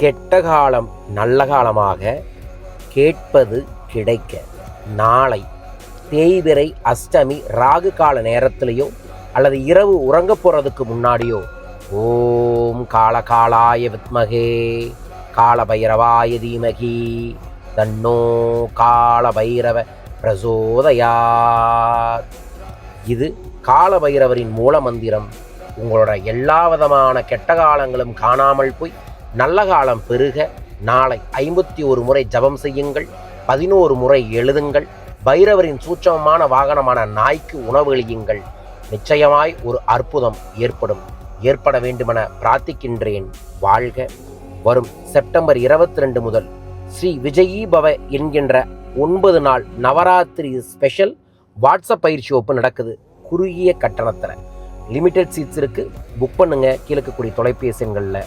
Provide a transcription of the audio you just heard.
கெட்ட காலம் நல்ல காலமாக கேட்பது கிடைக்க. நாளை தேய்பிரை அஷ்டமி ராகு கால நேரத்திலேயோ அல்லது இரவு உறங்க போகிறதுக்கு முன்னாடியோ ஓம் காலகாலாய வித்மகே கால பைரவாய தீமகி தன்னோ கால பைரவ பிரசோதயாத். இது கால பைரவரின் மூல மந்திரம் உங்களோட எல்லா விதமான கெட்ட காலங்களும் காணாமல் போய் நல்ல காலம் பெருக நாளை ஐம்பத்தி ஒரு முறை ஜபம் செய்யுங்கள் பதினோரு முறை எழுதுங்கள் பைரவரின் சூட்சமமான வாகனமான நாய்க்கு உணவளியுங்கள் நிச்சயமாய் ஒரு அற்புதம் ஏற்படும். ஏற்பட வேண்டுமென பிரார்த்திக்கின்றேன். வாழ்க. வரும் செப்டம்பர் இருபத்தி ரெண்டு முதல் ஸ்ரீ விஜயீ பவ என்கின்ற ஒன்பது நாள் நவராத்திரி ஸ்பெஷல் வாட்ஸ்அப் பயிற்சி ஒப்பு நடக்குது. குறுகிய கட்டணத்தில். லிமிடெட் சீட்ஸ் இருக்குது புக் பண்ணுங்கள் கீழே தொலைபேசி எண்களில்.